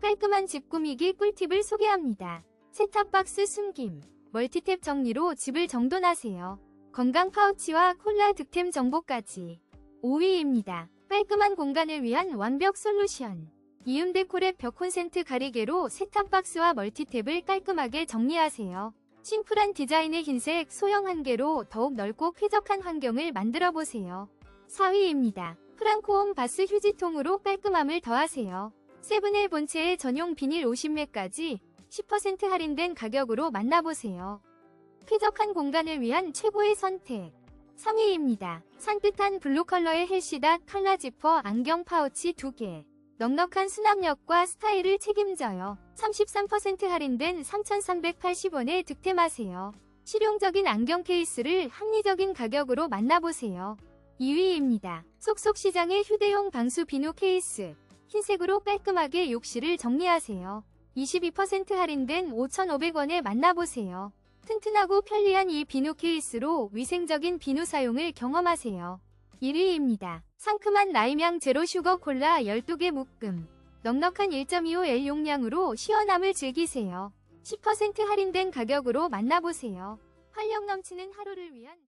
깔끔한 집 꾸미기 꿀팁을 소개합니다. 세탁박스 숨김, 멀티탭 정리로 집을 정돈하세요. 건강 파우치와 콜라 득템 정보까지. 5위입니다. 깔끔한 공간을 위한 완벽 솔루션. 이음데코랩 벽 콘센트 가리개로 세탁박스와 멀티탭을 깔끔하게 정리하세요. 심플한 디자인의 흰색 소형 한 개로 더욱 넓고 쾌적한 환경을 만들어 보세요. 4위입니다. 프랑코홈 바스 휴지통으로 깔끔함을 더하세요. 세븐의 본체의 전용 비닐 50매까지 10% 할인된 가격으로 만나보세요. 쾌적한 공간을 위한 최고의 선택. 3위입니다. 산뜻한 블루 컬러의 헬시다 칼라 지퍼 안경 파우치 2개. 넉넉한 수납력과 스타일을 책임져요. 33% 할인된 3,380원에 득템하세요. 실용적인 안경 케이스를 합리적인 가격으로 만나보세요. 2위입니다. 속속 시장의 휴대용 방수 비누 케이스. 흰색으로 깔끔하게 욕실을 정리하세요. 22% 할인된 5,500원에 만나보세요. 튼튼하고 편리한 이 비누 케이스로 위생적인 비누 사용을 경험하세요. 1위입니다. 상큼한 라임향 제로 슈거 콜라 12개 묶음. 넉넉한 1.25L 용량으로 시원함을 즐기세요. 10% 할인된 가격으로 만나보세요. 활력 넘치는 하루를 위한